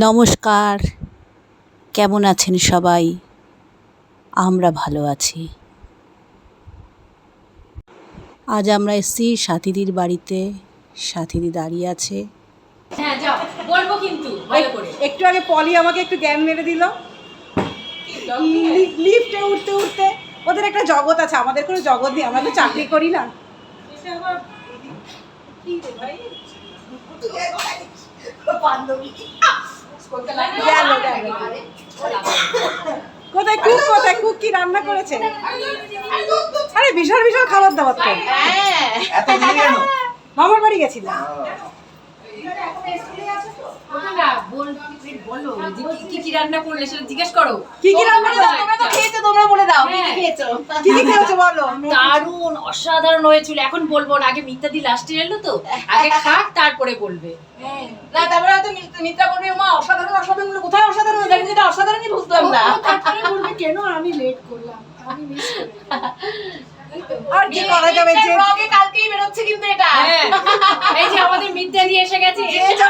নমস্কার। কেমন আছেন সবাই? আমরা ভালো আছি। আজ আমরা এসেছি সাথীদির বাড়িতে। সাথীদি দাঁড়িয়ে আছে। হ্যাঁ যাও। বলব কিন্তু একটু আগে পলি আমাকে একটু জ্ঞান মেরে দিল। লিফটে উঠতে উঠতে। ওদের একটা জগৎ আছে আমাদের কোনো জগৎ নেই আমরা তো চাকরি করি না। গেল গেল। কোথায় কুক কোথায় কুক কি রান্না করেছে? আরে বিশাল বিশাল খাবার দাবার তো। কেন? মামার বাড়ি গেছিলাম। বল বলো যে কি- কি কি রান্না করলে সেটা জিজ্ঞেস করো। কি কি রান্না করেছে তোমরা তো খেয়েছো তোমরা বলে দাও কি কি হ্যাঁ। খেয়েছো? কি কি খেয়েছো বলো। দারুণ অসাধারণ হয়েছিল। এখন বলব না আগে মিথ্যাদি লাস্টে এলো তো আগে খাক তারপরে বলবে। না তারপরে হয়তো মিত্র- মিত্রা বলবে মা অসাধারণ অসাধারণ কোথায় অসাধারণ? যেটা অসাধারণই বুঝলাম না। আর কি করা যাবে যে ব্লগে কালকেই বেরোচ্ছে কিন্তু এটা। হ্যাঁ এই যে আমাদের মিথ্যাদি এসে গেছে। যে এসে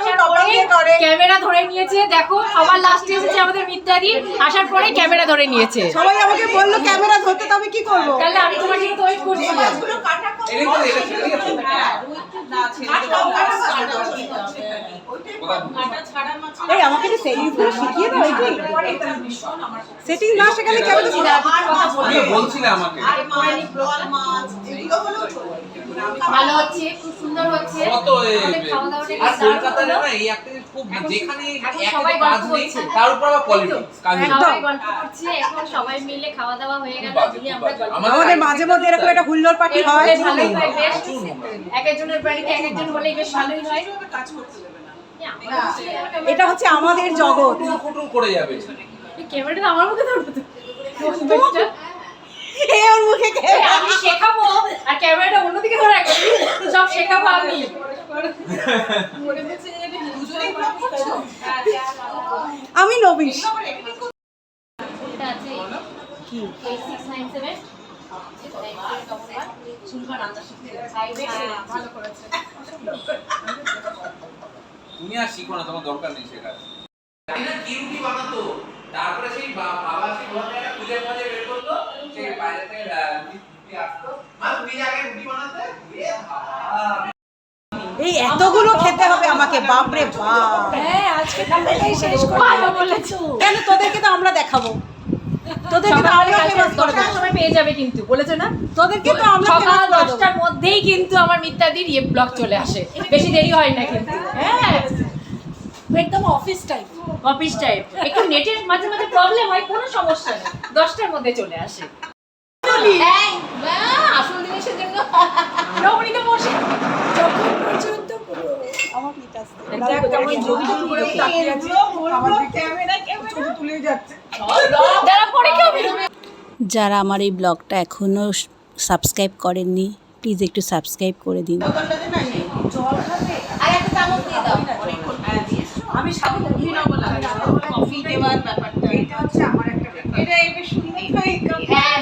দিয়ে করে। ক্যামেরা ধরে নিয়েছে দেখো সবার লাস্টে এসেছে আমাদের মিথ্যাদি আসার পরে ক্যামেরা ধরে নিয়েছে। সবাই আমাকে বলল ক্যামেরা ধরতে তো আমি কি করব? তাহলে আমি তোমার জন্য তো ওয়েট ছেড়ে দিয়েছ। এই আমাকে একটু সেটিং করে শিখিয়ে দাও সেটিং না শেখালে কেমন বলছিলে আমাকে। ভালো হচ্ছে খুব সুন্দর হচ্ছে। কত আমাদের আর দারুণ না এই একটা খুব যেখানে সবাই কাজ নেই তার উপর আবার পলিটিক্স কাজ সবাই গল্প করছে এখন সবাই মিলে খাওয়া দাওয়া হয়ে গেল আমাদের মাঝে মধ্যে এরকম একটা হুল্লোর পার্টি হয়। ভালোই হয়। এক একজনের বাড়িতে এক একজন হলেই বেশ ভালোই হয়। এটা হচ্ছে আমাদের জগৎ। কুটুম করে যাবে। ক্যামেরাটা আমার মুখে ধরো তো। ওর মুখে আমি শেখাবো আর ক্যামেরাটা অন্যদিকে ধরে রাখব সব শেখাবো আমি। আমি নবিশ। এটা আছে কি 8697 তুমি আর শিখো না তোমার দরকার নেই শেখার না কি রুটি বানাতো? তারপরে সেই বাবা সেই ঘরটা খুঁজে খুঁজে বের করতো সেই বাইরে থেকে রুটি আসতো। মা তুমি আগে রুটি বানাতে? এই এতগুলো খেতে হবে আমাকে বাপ রে বাপ। হ্যাঁ আজকে খাবারটাই শেষ করে বলেছ। কেন তোদেরকে তো আমরা দেখাবো? তোদেরকে তো আমরা ফেমাস করে দেবো। সময় পেয়ে যাবে কিন্তু। বলেছ না? তোদেরকে তো আমরা সকাল মধ্যেই কিন্তু আমার মিথ্যাদির ইয়ে ব্লগ চলে আসে। বেশি দেরি হয় না কিন্তু। হ্যাঁ। একদম অফিস টাইম অফিস টাইম একটু নেটের মাঝে মাঝে প্রবলেম হয় কোনো সমস্যা নেই। দশটার মধ্যে চলে আসে। আসল জিনিসের জন্য। রমণীতে বসে। আমার কেমন? ছবি টবি করে যারা আমার এই ব্লগটা এখনও সাবস্ক্রাইব করেননি প্লিজ একটু সাবস্ক্রাইব করে দিন। আমি কফি দেওয়ার ব্যাপার এটা এটা শুনলেই তো এই হ্যাঁ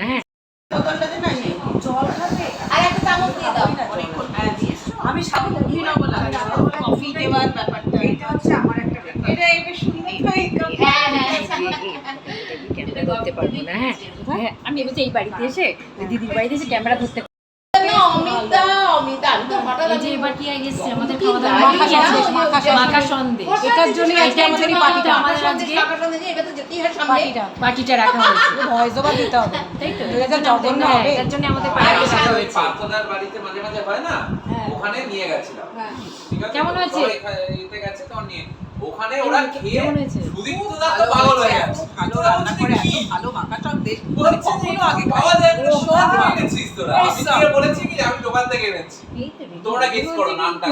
হ্যাঁ জল খাবে আর একটা চামচ দিয়ে দাও আমি সাথে কফি দেওয়ার ব্যাপারটা এটা হচ্ছে আমার একটা ব্যাপার এটা এটা শুনলেই তো এই হ্যাঁ হ্যাঁ ধরতে পারব না হ্যাঁ? হ্যাঁ, আমি এবার এই বাড়িতে এসে দিদির বাড়িতে এসে ক্যামেরা ধরতে না, অমিতা অমিতা আমি তো হঠাৎ এই যে এবার কি আমাদের কি খাওয়া দাওয়া দারুণ, কি আছে? মাখা মাখা সন্দেশ। এটার জন্যই আজকে। এটার আমাদের জন্য পার্টিটা হয় রাখা হয়েছে। তাই তো হ্যাঁ, জন্য আমাদের বাড়িতে মাঝে মাঝে হয় না? ওখানে নিয়ে গেছিলাম। কেমন হয়েছে? সবাই এখানে এতে গেছে তো নিয়ে। ওখানে ওরা খেয়ে সুদীপ্ত দা তো পাগল হয়ে গেছে ভালো রান্না করে এত ভালো মাখা সন্দেশ বলছে যে আগে পাওয়া যায় না সব থেকে এনেছিস তোরা। বলেছি কি আমি দোকান থেকে এনেছি। এই তো রে। তোমরা গেস করো নামটা।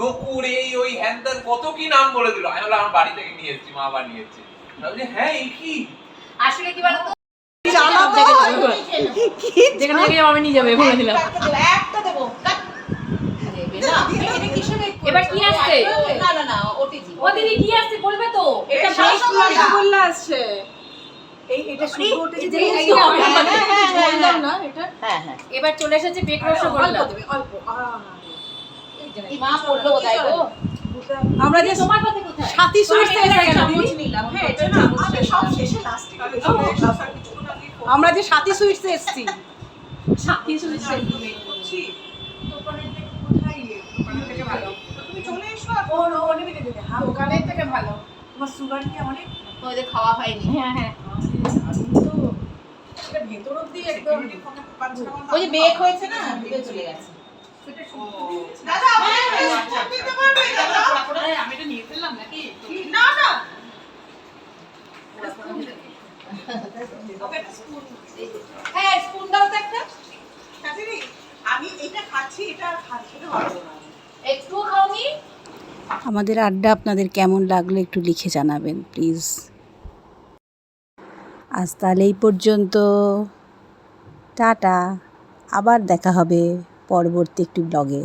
নকুর এই ওই হ্যান কত কি নাম বলে দিল। আমি বললাম আমার বাড়ি থেকে নিয়ে এসেছি মা বলছি, হ্যাঁ এই কি? আসলে কি বলতো? যেখানে থেকে আমি নিয়ে যাবে বলে দিলাম। একটা দেবো? এবার কি আসছে? না না না ওটিজি ও কি আসছে বলবে তো? এটা রসগোল্লা আসছে। এই এটা শুধু উঠেছে যে এই এই আমরা হ্যাঁ, হ্যাঁ, হ্যাঁ, দাও না এটা হ্যাঁ হ্যাঁ। এবার চলে এসেছে বেক রসগোল্লা। অল্প দেবে মা পড়ল তাই তো আমরা যে তোমার কথা কোথায়? সাথী চামচ নিলাম। হ্যাঁ এটা না আমি সব শেষে লাস্টে আমরা যে সাথী সুইটস এসেছি। সাথী সুইটস করছি। থেকে কোথায় ইয়ে? থেকে ভালো। তুমি চলে এসো আর ও ও নেবে নেবে হ্যাঁ দোকানের থেকে ভালো। তোমার সুগার কি অনেক? খাওয়া হয়নি। হ্যাঁ হ্যাঁ। এটা ভেতর অব্দি একদম ওই যে বেক হয়েছে না ভিতরে চলে গেছে। দাদা আপনি স্পুন দিতে পারবে দাদা আমি এটা নিয়ে ফেললাম নাকি? না না। হ্যাঁ স্পুন দাও তো একটা। আমি এটা খাচ্ছি এটা খাচ্ছি না। একটু খাওনি। আমাদের আড্ডা আপনাদের কেমন লাগল একটু লিখে জানাবেন প্লিজ। আজ তাহলে এই পর্যন্ত। টাটা আবার দেখা হবে পরবর্তী একটি ব্লগে